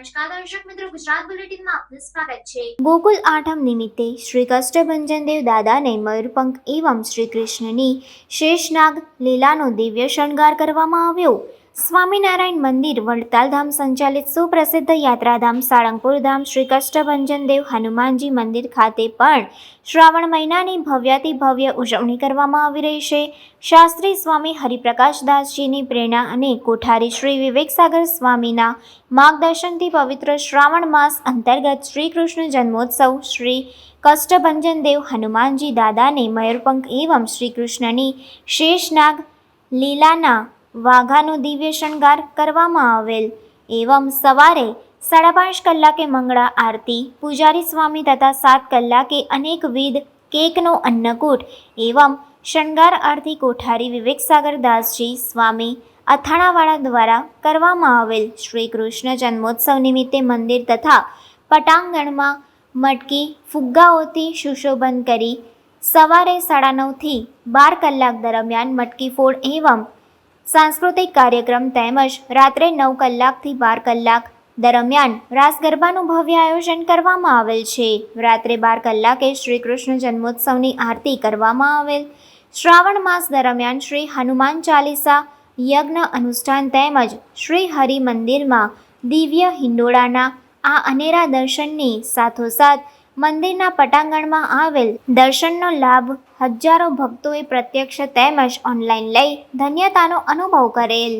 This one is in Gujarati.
ગુજરાત બુલેટિનમાં આપનું સ્વાગત છે. ગોકુલ આઠમ નિમિત્તે શ્રી કષ્ટભંજનદેવ દાદાને મયુરપંખ એવં શ્રી કૃષ્ણની શેષનાગ લીલાનો દિવ્ય શણગાર કરવામાં આવ્યો. સ્વામિનારાયણ મંદિર વડતાલધામ સંચાલિત સુપ્રસિદ્ધ યાત્રાધામ સાળંગપુર ધામ, શ્રી કષ્ટભંજન દેવ હનુમાનજી મંદિર ખાતે પણ શ્રાવણ મહિનાની ભવ્યાતિ ભવ્ય ઉજવણી કરવામાં આવી રહી છે. શાસ્ત્રી સ્વામી હરિપ્રકાશદાસજીની પ્રેરણા અને કોઠારી શ્રી વિવેકસાગર સ્વામીના માર્ગદર્શનથી પવિત્ર શ્રાવણ માસ અંતર્ગત શ્રી કૃષ્ણ જન્મોત્સવ શ્રી કષ્ટભંજન દેવ હનુમાનજી દાદાને મયુરપંખ એવં શ્રી કૃષ્ણની શેષનાગ લીલાના વાઘાનો દિવ્ય શણગાર કરવામાં આવેલ. એવમ સવારે સાડા પાંચ કલાકે મંગળા આરતી, પૂજારી સ્વામી તથા સાત કલાકે અનેકવિધ કેકનો અન્નકૂટ, એવમ શણગાર આરતી કોઠારી વિવેકસાગર દાસજી સ્વામી અથાણાવાળા દ્વારા કરવામાં આવેલ. શ્રી કૃષ્ણ જન્મોત્સવ નિમિત્તે મંદિર તથા પટાંગણમાં મટકી, ફુગ્ગાઓથી સુશોભન કરી સવારે સાડા નવથી બાર કલાક દરમિયાન મટકી ફોડ એવં સાંસ્કૃતિક કાર્યક્રમ તેમજ રાત્રે નવ કલાકથી બાર કલાક દરમિયાન રાસ ગરબાનું ભવ્ય આયોજન કરવામાં આવેલ છે. રાત્રે બાર કલાકે શ્રી કૃષ્ણ જન્મોત્સવની આરતી કરવામાં આવેલ. શ્રાવણ માસ દરમિયાન શ્રી હનુમાન ચાલીસા યજ્ઞ અનુષ્ઠાન તેમજ શ્રી હરિ મંદિરમાં દિવ્ય હિંડોળાના આ અનેરા દર્શનની સાથોસાથ મંદિરના પટાંગણમાં આવેલ દર્શનનો લાભ હજારો ભક્તોએ પ્રત્યક્ષ તેમજ ઓનલાઈન લઈ ધન્યતાનો અનુભવ કરેલ.